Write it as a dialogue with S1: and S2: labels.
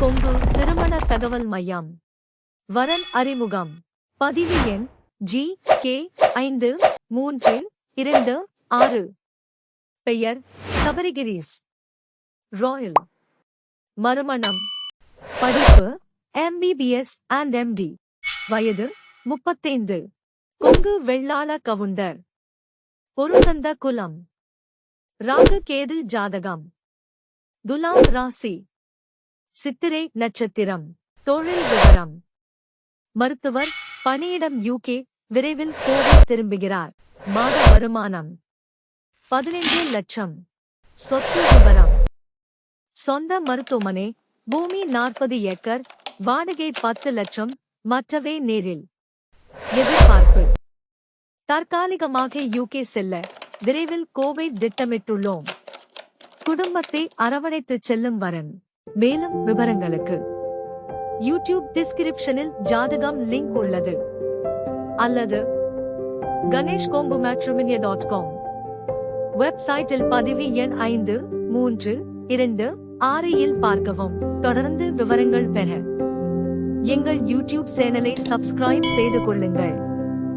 S1: கொங்கு திருமண தகவல் மையம். வரன் அறிமுகம். பதிவு எண் ஜி கே ஐந்து மூன்று இரண்டு ஆறு. பெயர் சபரிகிரீஸ். ராயல். மறுமணம். படிப்பு எம்பிபிஎஸ் அண்ட் எம்டி வயது முப்பத்தைந்து. கொங்கு வெள்ளாள கவுண்டர். பொருந்தந்த குலம். ராகு கேது ஜாதகம். துலாம் ராசி. சித்திரை நட்சத்திரம். தொழில் விவரம். மருத்துவர் பணியிடம் யூகே விரைவில் கோவை திரும்புகிறார். மாத வருமானம். பதினைந்து லட்சம். சொத்து விவரம். சொந்த மருத்துவமனை பூமி நாற்பது ஏக்கர் வாடகை பத்து லட்சம் மற்றவை நேரில். எதிர்பார்ப்பு. தற்காலிகமாக யூகே செல்ல விரைவில் கோவை திட்டமிட்டுள்ளோம். குடும்பத்தை அரவணைத்துச் செல்லும் வரன். மேலும் விவரங்களுக்கு யூடியூப் டிஸ்கிரிப்ஷனில் ஜாதகம் லிங்க் உள்ளது. அல்லது கணேஷ் கோம்பு மேட்ரிமினிய டாட் காம் வெப்சைட்டில் பதிவு எண் ஐந்து மூன்று இரண்டு ஆறு இல் பார்க்கவும். தொடர்ந்து விவரங்கள் பெற எங்கள் யூடியூப் சேனலை சப்ஸ்கிரைப் செய்து கொள்ளுங்கள்.